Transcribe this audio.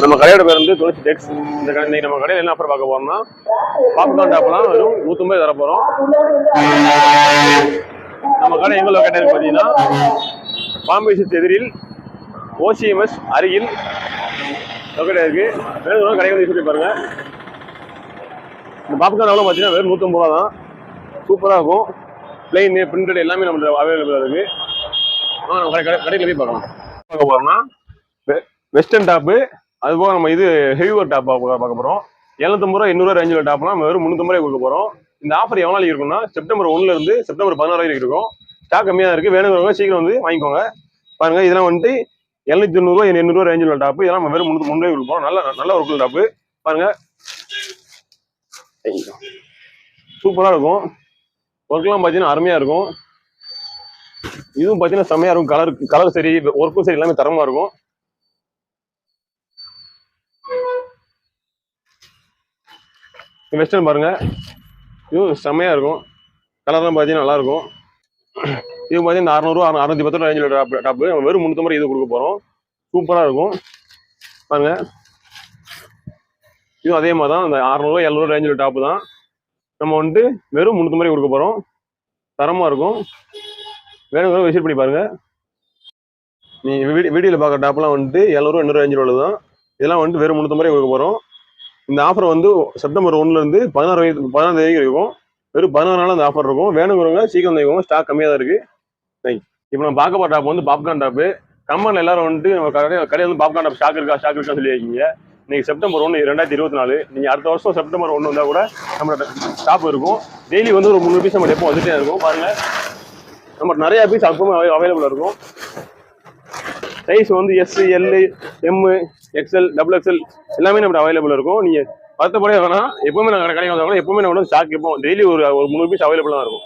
நம்ம கடையோட பேர் வந்து துளசி டெக்ஸ். இந்த கடை இன்னைக்கு நம்ம கடையில் என்ன ஆஃபர் பார்க்க போறோம்னா பாப்கார்ன் டாப்லாம் வெறும் நூற்றம்பது தர போகிறோம் நம்ம கடை எங்க லொக்கேட் பார்த்தீங்கன்னா பாம்பே சித் எதிரில் ஓசிஎம்எஸ் அருகில் லொக்கேட் இருக்கு வேணும் கடை வந்து சொல்லி பாருங்க. இந்த பாப்கார்ன் எவ்வளோ பார்த்தீங்கன்னா வெறும் நூற்றம்பது ரூபா தான். சூப்பராக இருக்கும். பிளெயின் பிரிண்டட் எல்லாமே நம்ம அவைலபிளாக இருக்கு. ஆ நம்ம கடை கடை- கடையில் போய் பார்க்கலாம். பார்க்க போகிறோம்னா வெஸ்டர்ன் டாப்பு அது போக நம்ம இது ஹெவி ஒர்க் டாப் பார்க்க போகிறோம் எழுநூத்தம்பது ரூபா எண்ணூறு ரேஞ்சில் டாப்லாம் நம்ம வெறும் முந்நூற்றம்பது ரூபாய் கொடுக்க போகிறோம் இந்த ஆஃபர் எவ்வளோ நாளைக்கு இருக்கும்னா செப்டம்பர் ஒன்றுல இருந்து செப்டம்பர் பதினாறு வரைக்கும் இருக்கும். ஸ்டாக் கம்மியாக இருக்குது வேணுங்கிறவங்க சீக்கிரம் வந்து வாங்கிக்கோங்க. பாருங்க இதெல்லாம் வந்துட்டு எழுநூத்தி தொண்ணூறுவா எண்ணூறுவா ரேஞ்சில் உள்ள டாப்பு இதெல்லாம் நம்ம வெறும் முந்நூறு முந்நூறு கொடுப்போம் நல்ல நல்ல ஒரு டாப்பு பாருங்கள் சூப்பராக இருக்கும். ஒர்க்லாம் பார்த்தீங்கன்னா அருமையாக இருக்கும். இதுவும் பார்த்தீங்கன்னா செம்மையாக இருக்கும். கலர் கலர் சரி ஒர்க்கும் சரி எல்லாமே தரமாக இருக்கும். வெஸ்டர்ன் பாருங்கள் இதுவும் செம்மையாக இருக்கும். கலர்லாம் பார்த்தீங்கன்னா நல்லாயிருக்கும் இது பார்த்தீங்கன்னா அறநூறுவா அறுநூத்தி பத்து ரூபா ரேஞ்சில் டாப் டாப்பு நம்ம வெறும் முந்நூற்றம்பது இது கொடுக்க போகிறோம் சூப்பராக இருக்கும். பாருங்கள் இதுவும் அதே மாதிரி தான். இந்த அறநூறுவா எழுநூறு ரேஞ்சில் டாப்பு தான். நம்ம வந்துட்டு வெறும் முந்நூற்றம்பது கொடுக்க போகிறோம் தரமாக இருக்கும். வேணுங்கிற விசிட் பண்ணி பாருங்கள் நீ வீடியோ வீடியோவில் பார்க்குற டாப்லாம் வந்துட்டு எழுநூறு எண்ணூறு ரேஞ்சில் உள்ளது தான். இதெல்லாம் வந்துட்டு வெறும் முந்நூற்றம்பது கொடுக்க போகிறோம் இந்த ஆஃபர் வந்து செப்டம்பர் ஒன்லேருந்து பதினாறு வயது பதினாறு தேதி இருக்கும். வெறும் பதினாறு நாள் அந்த ஆஃபர் இருக்கும். வேணுங்கிறவங்க சீக்கிரம் வாங்கிக்கோங்க ஸ்டாக் கம்மியாக தான் இருக்குது தேங்க் இப்போ நம்ம பார்க்க போகிற டாப் வந்து பாப்கார்ன் டாப்பு கம்மன் எல்லாரும் வந்துட்டு நம்ம கடையில் கடையில் வந்து பாப்கார்ன் டாப் ஸ்டாக் இருக்கா ஸ்டாக் இருக்கா சொல்லி வைக்கிங்க இன்னைக்கு செப்டம்பர் ஒன்று ரெண்டாயிரத்தி இருபத்தி நாலு. நீங்கள் அடுத்த வருஷம் செப்டம்பர் ஒன்று வந்தால் கூட நம்மளோட ஸ்டாப் இருக்கும். டெய்லி வந்து ஒரு மூணு பீஸ் நம்ம எப்போ வந்துட்டே இருக்கும். பாருங்கள் நம்ம நிறைய பீஸ் அப்பவும் அவைலபிளாக இருக்கும். சைஸ் வந்து S L M XL double XL எல்லாமே நம்ம அவைலபிள் இருக்கும். நீங்கள் வருத்தப்படவே வேணாம் எப்பவுமே நாங்கள் கடைக்கு வந்தாலும் எப்பவுமே நம்ம ஸ்டாக் எப்போ டெய்லி ஒரு ஒரு முந்நூறு பீஸ் அவைலபிளாக இருக்கும்.